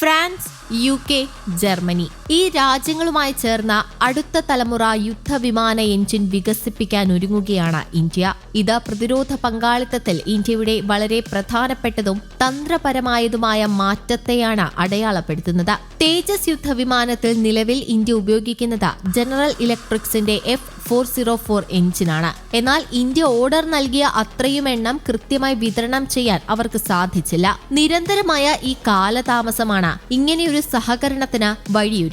France U K Germany. ഈ രാജ്യങ്ങളുമായി ചേർന്ന അടുത്ത തലമുറ യുദ്ധവിമാന എഞ്ചിൻ വികസിപ്പിക്കാൻ ഒരുങ്ങുകയാണ് ഇന്ത്യ. ഇത് പ്രതിരോധ പങ്കാളിത്തത്തിൽ ഇന്ത്യയുടെ വളരെ പ്രധാനപ്പെട്ടതും തന്ത്രപരമായതുമായ മാറ്റത്തെയാണ് അടയാളപ്പെടുത്തുന്നത്. തേജസ് യുദ്ധവിമാനത്തിൽ നിലവിൽ ഇന്ത്യ ഉപയോഗിക്കുന്നത് ജനറൽ ഇലക്ട്രിക്സിന്റെ എഫ് ഫോർ സീറോ ഫോർ എഞ്ചിനാണ്. എന്നാൽ ഇന്ത്യ ഓർഡർ നൽകിയ അത്രയും എണ്ണം കൃത്യമായി വിതരണം ചെയ്യാൻ അവർക്ക് സാധിച്ചില്ല. നിരന്തരമായ ഈ കാലതാമസമാണ് ഇങ്ങനെയൊരു സഹകരണത്തിന്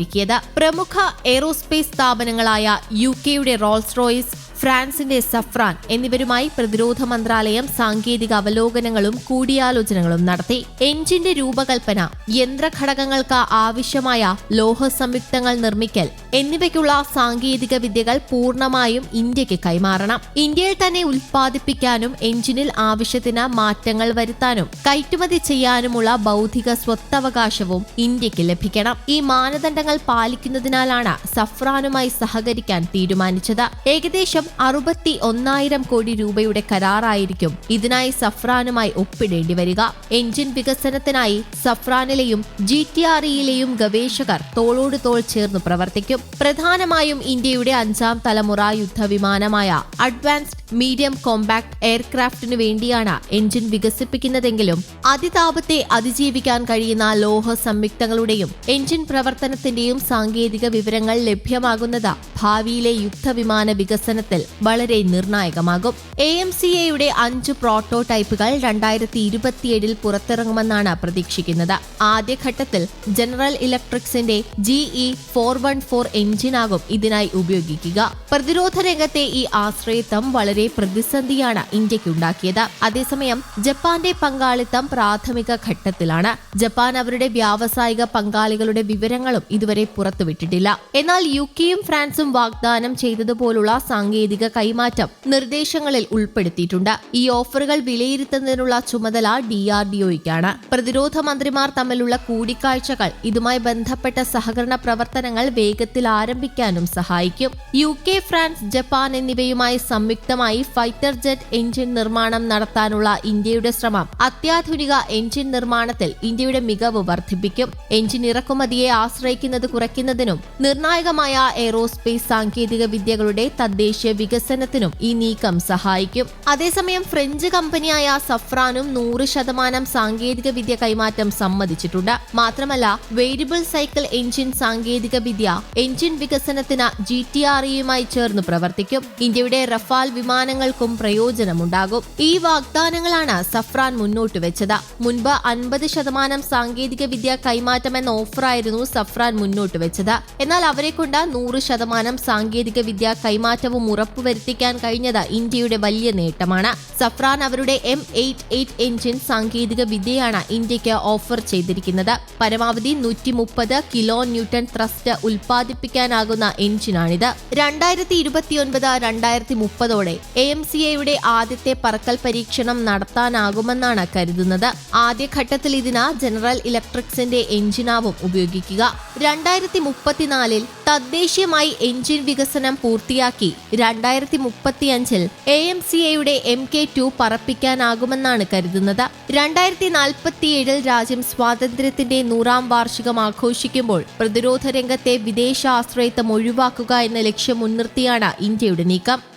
വഴിയൊരുക്കിയത് പ്രമുഖ എയ്റോസ്പേസ് സ്ഥാപനങ്ങളായ യു കെയുടെ റോൾസ് റോയ്സ് ഫ്രാൻസിന്റെ സഫ്രാൻ എന്നിവരുമായി പ്രതിരോധ മന്ത്രാലയം സാങ്കേതിക അവലോകനങ്ങളും കൂടിയാലോചനകളും നടത്തി. എഞ്ചിന്റെ രൂപകൽപ്പന യന്ത്രഘടകങ്ങൾക്ക് ആവശ്യമായ ലോഹ സംയുക്തങ്ങൾ നിർമ്മിക്കൽ എന്നിവയ്ക്കുള്ള സാങ്കേതിക വിദ്യകൾ പൂർണമായും ഇന്ത്യയ്ക്ക് കൈമാറണം. ഇന്ത്യയിൽ തന്നെ ഉൽപ്പാദിപ്പിക്കാനും എഞ്ചിനിൽ ആവശ്യത്തിന് മാറ്റങ്ങൾ വരുത്താനും കയറ്റുമതി ചെയ്യാനുമുള്ള ബൗദ്ധിക സ്വത്തവകാശവും ഇന്ത്യയ്ക്ക് ലഭിക്കണം. ഈ മാനദണ്ഡങ്ങൾ പാലിക്കുന്നതിനാലാണ് സഫ്രാനുമായി സഹകരിക്കാൻ തീരുമാനിച്ചത്. ഏകദേശം അറുപത്തി ഒന്നായിരം കോടി രൂപയുടെ കരാറായിരിക്കും. ഇതിനായി സഫ്രാനുമായി ഒപ്പിടേണ്ടി വരിക. എഞ്ചിൻ വികസനത്തിനായി സഫ്രാനിലെയും ജി ടി ആർ ഇയിലെയും ഗവേഷകർ തോളോട് തോൾ ചേർന്ന് പ്രവർത്തിക്കും. പ്രധാനമായും ഇന്ത്യയുടെ അഞ്ചാം തലമുറ യുദ്ധവിമാനമായ അഡ്വാൻസ്ഡ് മീഡിയം കോമ്പാക്ട് എയർക്രാഫ്റ്റിനു വേണ്ടിയാണ് എഞ്ചിൻ വികസിപ്പിക്കുന്നതെങ്കിലും അതിതാപത്തെ അതിജീവിക്കാൻ കഴിയുന്ന ലോഹ സംയുക്തങ്ങളുടെയും എഞ്ചിൻ പ്രവർത്തനത്തിന്റെയും സാങ്കേതിക വിവരങ്ങൾ ലഭ്യമാകുന്നത് ഭാവിയിലെ യുദ്ധവിമാന വികസനത്തിൽ വളരെ നിർണായകമാകും. എ എം സി എയുടെ അഞ്ച് പ്രോട്ടോടൈപ്പുകൾ രണ്ടായിരത്തി ഇരുപത്തിയേഴിൽ പുറത്തിറങ്ങുമെന്നാണ് പ്രതീക്ഷിക്കുന്നത്. ആദ്യഘട്ടത്തിൽ ജനറൽ ഇലക്ട്രിക്സിന്റെ ജിഇ ഫോർ വൺ ഫോർ എഞ്ചിനാകും ഇതിനായി ഉപയോഗിക്കുക. പ്രതിരോധ രംഗത്തെ ഈ ആശ്രയത്വം വളരെ പ്രതിസന്ധിയാണ് ഇന്ത്യക്കുണ്ടാക്കിയത് അതേസമയം ജപ്പാന്റെ പങ്കാളിത്തം പ്രാഥമിക ഘട്ടത്തിലാണ്. ജപ്പാൻ അവരുടെ വ്യാവസായിക പങ്കാളികളുടെ വിവരങ്ങളും ഇതുവരെ പുറത്തുവിട്ടിട്ടില്ല. എന്നാൽ യു കെയും ഫ്രാൻസും വാഗ്ദാനം ചെയ്തതുപോലുള്ള സാങ്കേതിക കൈമാറ്റം നിർദ്ദേശങ്ങളിൽ ഉൾപ്പെടുത്തിയിട്ടുണ്ട്. ഈ ഓഫറുകൾ വിലയിരുത്തുന്നതിനുള്ള ചുമതല ഡി ആർ ഡി പ്രതിരോധ മന്ത്രിമാർ തമ്മിലുള്ള കൂടിക്കാഴ്ചകൾ ഇതുമായി ബന്ധപ്പെട്ട സഹകരണ പ്രവർത്തനങ്ങൾ വേഗത്തിൽ ആരംഭിക്കാനും സഹായിക്കും. യു കെ ഫ്രാൻസ് ജപ്പാൻ എന്നിവയുമായി സംയുക്തമായി ഫൈറ്റർ ജെറ്റ് എഞ്ചിൻ നിർമ്മാണം നടത്താനുള്ള ഇന്ത്യയുടെ ശ്രമം. അത്യാധുനിക എഞ്ചിൻ നിർമ്മാണത്തിൽ ഇന്ത്യയുടെ മികവ് വർദ്ധിപ്പിക്കും. എഞ്ചിൻ ഇറക്കുമതിയെ ആശ്രയിക്കുന്നത് കുറയ്ക്കുന്നതിനും നിർണായകമായ എയ്റോസ്പേസ് സാങ്കേതിക വിദ്യകളുടെ തദ്ദേശീയ വികസനത്തിനും ഈ നീക്കം സഹായിക്കും. അതേസമയം ഫ്രഞ്ച് കമ്പനിയായ സഫ്രാനും നൂറ് ശതമാനം സാങ്കേതിക വിദ്യ കൈമാറ്റം സമ്മതിച്ചിട്ടുണ്ട്. മാത്രമല്ല വേരിയബിൾ സൈക്കിൾ എഞ്ചിൻ സാങ്കേതിക വിദ്യ എഞ്ചിൻ വികസനത്തിന് ജി ടി ആർ ഇയുമായി ചേർന്ന് പ്രവർത്തിക്കും. ഇന്ത്യയുടെ റഫാൽ വിമാനങ്ങൾക്കും പ്രയോജനമുണ്ടാകും. ഈ വാഗ്ദാനങ്ങളാണ് സഫ്രാൻ മുന്നോട്ട് വെച്ചത്. മുൻപ് അൻപത് ശതമാനം സാങ്കേതിക വിദ്യ കൈമാറ്റമെന്ന ഓഫറായിരുന്നു സഫ്രാൻ മുന്നോട്ട് വെച്ചത്. എന്നാൽ അവരെ കൊണ്ട് നൂറ് ശതമാനം സാങ്കേതിക വിദ്യ കൈമാറ്റവും ഉറപ്പുവരുത്തിക്കാൻ കഴിഞ്ഞത് ഇന്ത്യയുടെ വലിയ നേട്ടമാണ്. സഫ്രാൻ അവരുടെ എം എയ്റ്റ് എയ്റ്റ് എഞ്ചിൻ സാങ്കേതിക വിദ്യയാണ് ഇന്ത്യയ്ക്ക് ഓഫർ ചെയ്തിരിക്കുന്നത്. പരമാവധി നൂറ്റി മുപ്പത് കിലോ ന്യൂട്ടൺ ത്രസ്റ്റ് ഉൽപ്പാദിപ്പിക്കാനാകുന്ന എഞ്ചിനാണിത് രണ്ടായിരത്തി ഇരുപത്തിയൊൻപത് രണ്ടായിരത്തി മുപ്പതോടെ എ എം സി എയുടെ ആദ്യത്തെ പറക്കൽ പരീക്ഷണം നടത്താനാകുമെന്നാണ് കരുതുന്നത്. ആദ്യഘട്ടത്തിൽ ഇതിന് ജനറൽ ഇലക്ട്രിക്സിന്റെ എഞ്ചിനാവും ഉപയോഗിക്കുക. രണ്ടായിരത്തി മുപ്പത്തിനാലിൽ തദ്ദേശീയമായി എഞ്ചിൻ വികസനം പൂർത്തിയാക്കി രണ്ടായിരത്തി മുപ്പത്തിയഞ്ചിൽ എ എം സി എയുടെ എം കെ ടു പറപ്പിക്കാനാകുമെന്നാണ് കരുതുന്നത്. രണ്ടായിരത്തി നാൽപ്പത്തിയേഴിൽ രാജ്യം സ്വാതന്ത്ര്യത്തിന്റെ നൂറാം വാർഷികം ആഘോഷിക്കുമ്പോൾ പ്രതിരോധ രംഗത്തെ വിദേശ ആശ്രയത്വം ഒഴിവാക്കുക എന്ന ലക്ഷ്യം മുൻനിർത്തിയാണ് ഇന്ത്യയുടെ നീക്കം.